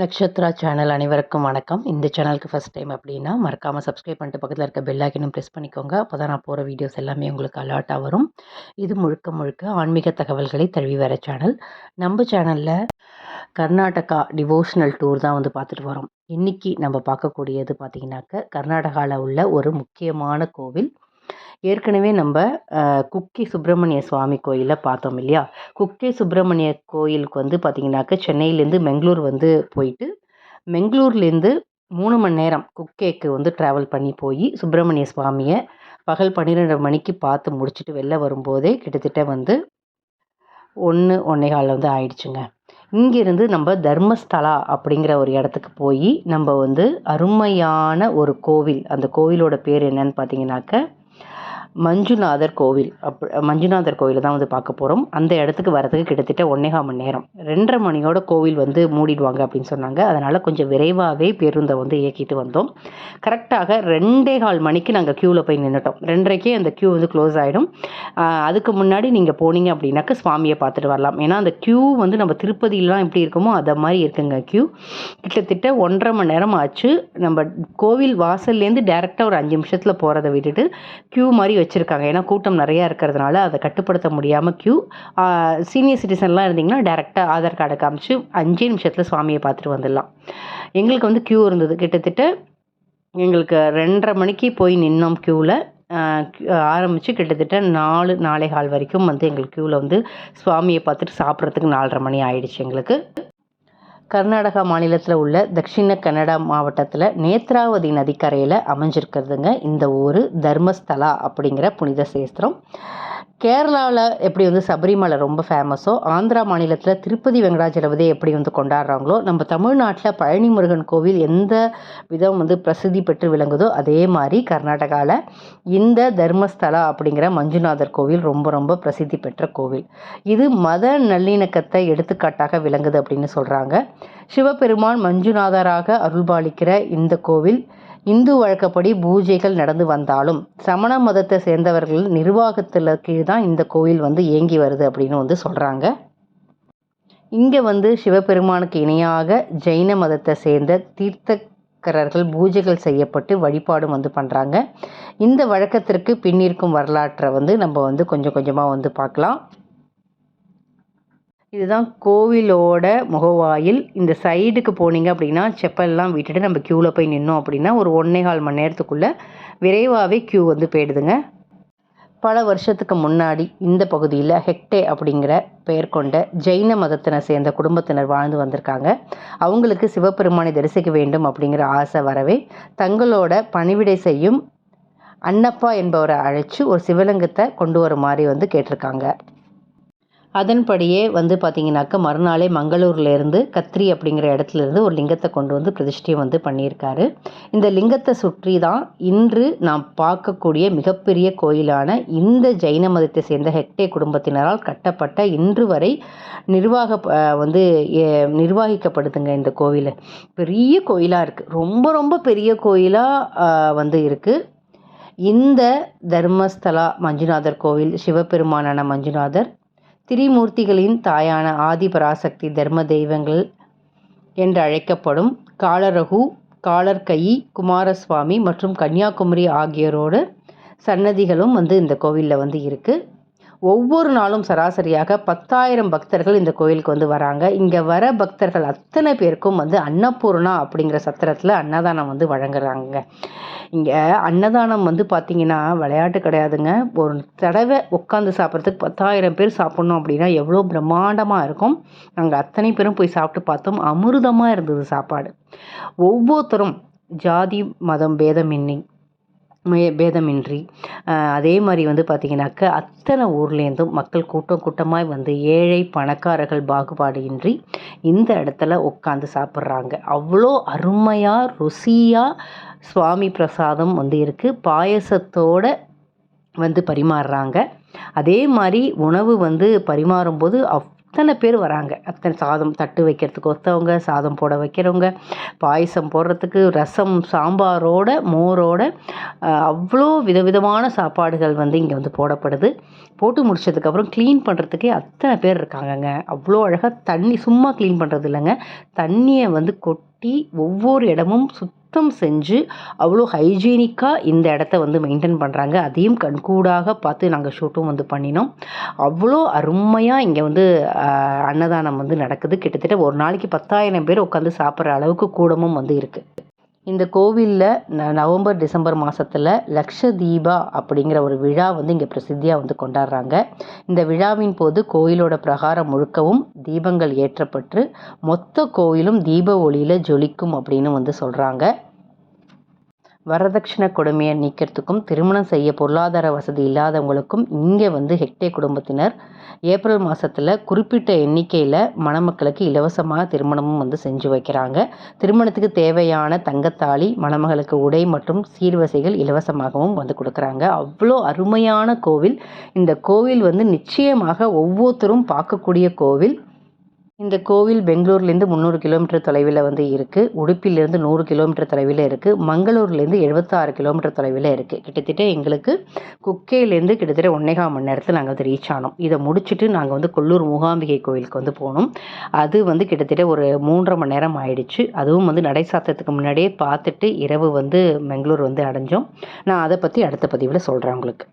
Nakshatra channel அனைவருக்கும் வணக்கம். இந்த சேனலுக்கு ஃபஸ்ட் டைம் அப்படின்னா மறக்காமல் சப்ஸ்கிரைப் பண்ணிட்டு பக்கத்தில் இருக்க பெல்லாக்கினும் ப்ரெஸ் பண்ணிக்கோங்க. அப்போ தான் நான் போகிற வீடியோஸ் எல்லாமே உங்களுக்கு அலர்ட்டாக வரும். இது முழுக்க முழுக்க ஆன்மீக தகவல்களை தழுவி வர சேனல் நம்ம சேனலில் கர்நாடகா டிவோஷனல் டூர் தான் வந்து பார்த்துட்டு வரோம். இன்றைக்கி நம்ம பார்க்கக்கூடியது பார்த்திங்கனாக்க கர்நாடகாவில் உள்ள ஒரு முக்கியமான கோவில். ஏற்கனவே நம்ம குக்கி சுப்பிரமணிய சுவாமி கோயிலை பார்த்தோம் இல்லையா? குக்கி சுப்பிரமணிய கோயிலுக்கு வந்து பார்த்திங்கனாக்க சென்னையிலேருந்து மெங்களூர் வந்து போயிட்டு மெங்களூர்லேருந்து மூணு மணி நேரம் குக்கேக்கு வந்து ட்ராவல் பண்ணி போய் சுப்பிரமணிய சுவாமியை பகல் பன்னிரெண்டு மணிக்கு பார்த்து முடிச்சுட்டு வெளில வரும்போதே கிட்டத்தட்ட வந்து ஒன்று ஒன்றே காலில் வந்து ஆயிடுச்சுங்க. இங்கேருந்து நம்ம தர்மஸ்தலா அப்படிங்கிற ஒரு இடத்துக்கு போய் நம்ம வந்து அருமையான ஒரு கோவில் அந்த கோவிலோட பேர் என்னன்னு பார்த்தீங்கன்னாக்க மஞ்சுநாதர் கோவில். அப் மஞ்சுநாதர் கோவிலை தான் வந்து பார்க்க போகிறோம் அந்த இடத்துக்கு வரதுக்கு கிட்டத்தட்ட ஒன்றேகால் மணி நேரம். ரெண்டரை மணியோட கோவில் வந்து மூடிடுவாங்க அப்படின்னு சொன்னாங்க. அதனால் கொஞ்சம் விரைவாகவே பேருந்தை வந்து இயக்கிட்டு வந்தோம். கரெக்டாக ரெண்டே கால் மணிக்கு நாங்கள் க்யூவில் போய் நின்றுட்டோம் ரெண்டரைக்கே அந்த க்யூ வந்து க்ளோஸ் ஆகிடும் அதுக்கு முன்னாடி நீங்கள் போனீங்க அப்படின்னாக்க சுவாமியை பார்த்துட்டு வரலாம். ஏன்னா அந்த க்யூ வந்து நம்ம திருப்பதியிலாம் எப்படி இருக்குமோ அதை மாதிரி இருக்குங்க க்யூ கிட்டத்தட்ட ஒன்றரை மணி நேரம் ஆச்சு. நம்ம கோவில் வாசல்லேருந்து டேரெக்டாக ஒரு அஞ்சு நிமிஷத்தில் போகிறத விட்டுட்டு க்யூ மாதிரி வச்சுருக்காங்க. ஏன்னா கூட்டம் நிறையா இருக்கிறதுனால அதை கட்டுப்படுத்த முடியாமல் க்யூ சீனியர் சிட்டிசன்லாம் இருந்தீங்கன்னா டேரெக்டாக ஆதார் கார்டை காமிச்சு அஞ்சே நிமிஷத்தில் சுவாமியை பார்த்துட்டு வந்துடலாம். எங்களுக்கு வந்து க்யூ இருந்தது. கிட்டத்தட்ட எங்களுக்கு ரெண்டரை மணிக்கு போய் நின்னோம் க்யூவில் ஆரம்பித்து கிட்டத்தட்ட நாலு நாளை கால் வரைக்கும் வந்து எங்களுக்கு க்யூவில் வந்து சுவாமியை பார்த்துட்டு சாப்பிட்றதுக்கு நாலரை மணி ஆயிடுச்சு எங்களுக்கு. கர்நாடகா மாநிலத்தில் உள்ள தக்ஷிண கன்னடா மாவட்டத்தில் நேத்ராவதி நதிக்கரையில் அமைஞ்சிருக்கிறதுங்க இந்த ஊர் தர்மஸ்தலா அப்படிங்கிற புனித சேஸ்திரம். கேரளாவில் எப்படி வந்து சபரிமலை ரொம்ப ஃபேமஸோ ஆந்திரா மாநிலத்தில் திருப்பதி வெங்கடாஜலபதி எப்படி வந்து கொண்டாடுறாங்களோ நம்ம தமிழ்நாட்டில் பழனி முருகன் கோவில் எந்த விதம் வந்து பிரசித்தி பெற்று விளங்குதோ அதே மாதிரி கர்நாடகாவில் இந்த தர்மஸ்தலா அப்படிங்கிற மஞ்சுநாதர் கோவில் ரொம்ப ரொம்ப பிரசித்தி பெற்ற கோவில். இது மத நல்லிணக்கத்தை எடுத்துக்காட்டாக விளங்குது அப்படின்னு சொல்கிறாங்க சிவபெருமான் மஞ்சுநாதராக அருள்பாலிக்கிற இந்த கோவில் இந்து வழக்கப்படி பூஜைகள் நடந்து வந்தாலும் சமண மதத்தை சேர்ந்தவர்கள் நிர்வாகத்தில் கீழ் தான் இந்த கோயில் வந்து இயங்கி வருது அப்படின்னு வந்து சொல்கிறாங்க இங்கே வந்து சிவபெருமானுக்கு இணையாக ஜெயின மதத்தை சேர்ந்த தீர்த்தக்கரர்கள் பூஜைகள் செய்யப்பட்டு வழிபாடும் வந்து பண்ணுறாங்க இந்த வழக்கத்திற்கு பின்னிருக்கும் வரலாற்றை வந்து நம்ம வந்து கொஞ்சம் கொஞ்சமாக வந்து பார்க்கலாம். இதுதான் கோவிலோட முகவாயில். இந்த சைடுக்கு போனீங்க அப்படின்னா செப்பல்லாம் விட்டுட்டு நம்ம க்யூவில் போய் நின்னோம் அப்படின்னா ஒரு ஒன்றே கால் மணி நேரத்துக்குள்ளே விரைவாகவே க்யூ வந்து போயிடுதுங்க. பல வருஷத்துக்கு முன்னாடி இந்த பகுதியில் ஹெக்டே அப்படிங்கிற பெயர் கொண்ட ஜெயின மதத்தினை சேர்ந்த குடும்பத்தினர் வாழ்ந்து வந்திருக்காங்க. அவங்களுக்கு சிவபெருமானை தரிசிக்க வேண்டும் அப்படிங்கிற ஆசை வரவே தங்களோட பணிவிடை செய்யும் அன்னப்பா என்பவரை அழைச்சி ஒரு சிவலிங்கத்தை கொண்டு வர மாதிரி வந்து கேட்டிருக்காங்க. அதன்படியே வந்து பார்த்திங்கனாக்கா மறுநாளே மங்களூர்லேருந்து கத்ரி அப்படிங்கிற இடத்துலேருந்து ஒரு லிங்கத்தை கொண்டு வந்து பிரதிஷ்டையும் வந்து பண்ணியிருக்காரு. இந்த லிங்கத்தை சுற்றி தான் இன்று நாம் பார்க்கக்கூடிய மிகப்பெரிய கோயிலான இந்த ஜைன மதத்தை சேர்ந்த ஹெக்டே குடும்பத்தினரால் கட்டப்பட்ட இன்று வரை நிர்வாக வந்து நிர்வாகிக்கப்படுதுங்க இந்த கோவில். பெரிய கோயிலாக இருக்குது ரொம்ப ரொம்ப பெரிய கோயிலாக வந்து இருக்குது இந்த தர்மஸ்தலா மஞ்சுநாதர் கோவில் சிவபெருமானான மஞ்சுநாதர் திரிமூர்த்திகளின் தாயான ஆதிபராசக்தி தர்ம தெய்வங்கள் என்று அழைக்கப்படும் காலரகு காலர்கயி குமாரசுவாமி மற்றும் கன்னியாகுமரி ஆகியோரோட சன்னதிகளும் வந்து இந்த கோவிலில் வந்து இருக்குது ஒவ்வொரு நாளும் சராசரியாக பத்தாயிரம் பக்தர்கள் இந்த கோயிலுக்கு வந்து வராங்க. இங்கே வர பக்தர்கள் அத்தனை பேருக்கும் வந்து அன்னபூர்ணா அப்படிங்கிற சத்திரத்தில் அன்னதானம் வந்து வழங்குறாங்க. இங்கே அன்னதானம் வந்து பார்த்திங்கன்னா விளையாட்டு கிடையாதுங்க. ஒரு தடவை உட்காந்து சாப்பிட்றதுக்கு பத்தாயிரம் பேர் சாப்பிட்ணும் அப்படின்னா எவ்வளோ பிரம்மாண்டமாக இருக்கும். நாங்கள் அத்தனை பேரும் போய் சாப்பிட்டு பார்த்தோம். அமிர்தமாக இருந்தது சாப்பாடு. ஒவ்வொருத்தரும் ஜாதி மதம் மே பேதமின்றி. அதே மாதிரி வந்து பார்த்திங்கனாக்க அத்தனை ஊர்லேருந்தும் மக்கள் கூட்டம் கூட்டமாக வந்து ஏழை பணக்காரர்கள் பாகுபாடு இன்றி இந்த இடத்துல உட்காந்து சாப்பிட்றாங்க. அவ்வளோ அருமையாக ருசியாக சுவாமி பிரசாதம் வந்து இருக்குது பாயசத்தோடு வந்து பரிமாறுறாங்க. அதே மாதிரி உணவு வந்து பரிமாறும்போது அவ் அத்தனை பேர் வராங்க. அத்தனை சாதம் தட்டு வைக்கிறதுக்கு ஒருத்தவங்க சாதம் போட வைக்கிறவங்க பாயசம் போடுறதுக்கு ரசம் சாம்பாரோட மோரோட அவ்வளோ விதவிதமான சாப்பாடுகள் வந்து இங்கே வந்து போடப்படுது. போட்டு முடிச்சதுக்கப்புறம் க்ளீன் பண்ணுறதுக்கே அத்தனை பேர் இருக்காங்கங்க. அவ்வளோ அழகாக தண்ணி சும்மா க்ளீன் பண்ணுறது இல்லைங்க. தண்ணியை வந்து கொட்டி ஒவ்வொரு இடமும் சுத்தம் செஞ்சு அவ்வளோ ஹைஜீனிக்காக இந்த இடத்த வந்து மெயின்டைன் பண்ணுறாங்க அதையும் கண்கூடாக பார்த்து நாங்கள் ஷூட்டும் வந்து பண்ணினோம். அவ்வளோ அருமையாக இங்கே வந்து அன்னதானம் வந்து நடக்குது. கிட்டத்தட்ட ஒரு நாளைக்கு பத்தாயிரம் பேர் உட்காந்து சாப்பிட்ற அளவுக்கு கூடமும் வந்து இருக்குது இந்த கோவிலில் ந நவம்பர் டிசம்பர் மாதத்தில் லக்ஷ தீபா அப்படிங்கிற ஒரு விழா வந்து இங்கே பிரசித்தியாக வந்து கொண்டாடுறாங்க. இந்த விழாவின் போது கோயிலோட பிரகாரம் முழுக்கவும் தீபங்கள் ஏற்றப்பட்டு மொத்த கோயிலும் தீப ஒளியில் ஜொலிக்கும் அப்படின்னு வந்து சொல்கிறாங்க வரதட்சணை கொடுமையை நீக்கிறதுக்கும் திருமணம் செய்ய பொருளாதார வசதி இல்லாதவங்களுக்கும் இங்கே வந்து ஹெக்டே குடும்பத்தினர் ஏப்ரல் மாதத்தில் குறிப்பிட்ட எண்ணிக்கையில் மணமக்களுக்கு இலவசமாக திருமணமும் வந்து செஞ்சு வைக்கிறாங்க. திருமணத்துக்கு தேவையான தங்கத்தாளி மணமகளுக்கு உடை மற்றும் சீர்வசைகள் இலவசமாகவும் வந்து கொடுக்குறாங்க. அவ்வளோ அருமையான கோவில். இந்த கோவில் வந்து நிச்சயமாக ஒவ்வொருத்தரும் பார்க்கக்கூடிய கோவில். இந்த கோவில் பெங்களூர்லேருந்து முந்நூறு கிலோமீட்டர் தொலைவில் வந்து இருக்குது உடுப்பிலேருந்து நூறு கிலோமீட்டர் தொலைவில் இருக்குது மங்களூர்லேருந்து எழுபத்தாறு கிலோமீட்டர் தொலைவில் இருக்குது கிட்டத்தட்ட எங்களுக்கு குக்கேலேருந்து கிட்டத்தட்ட ஒன்னேகால் மணி நேரத்தில் நாங்கள் வந்து ரீச் ஆனோம். இதை முடிச்சுட்டு நாங்கள் வந்து கொல்லூர் மூகாம்பிகை கோவிலுக்கு வந்து போனோம். அது வந்து கிட்டத்தட்ட ஒரு மூன்றரை மணி நேரம் ஆயிடுச்சு. அதுவும் வந்து நடை சாத்தத்துக்கு முன்னாடியே பார்த்துட்டு இரவு வந்து பெங்களூர் வந்து அடைஞ்சோம். நான் அதை பற்றி அடுத்த பதிவில் சொல்கிறேன் உங்களுக்கு.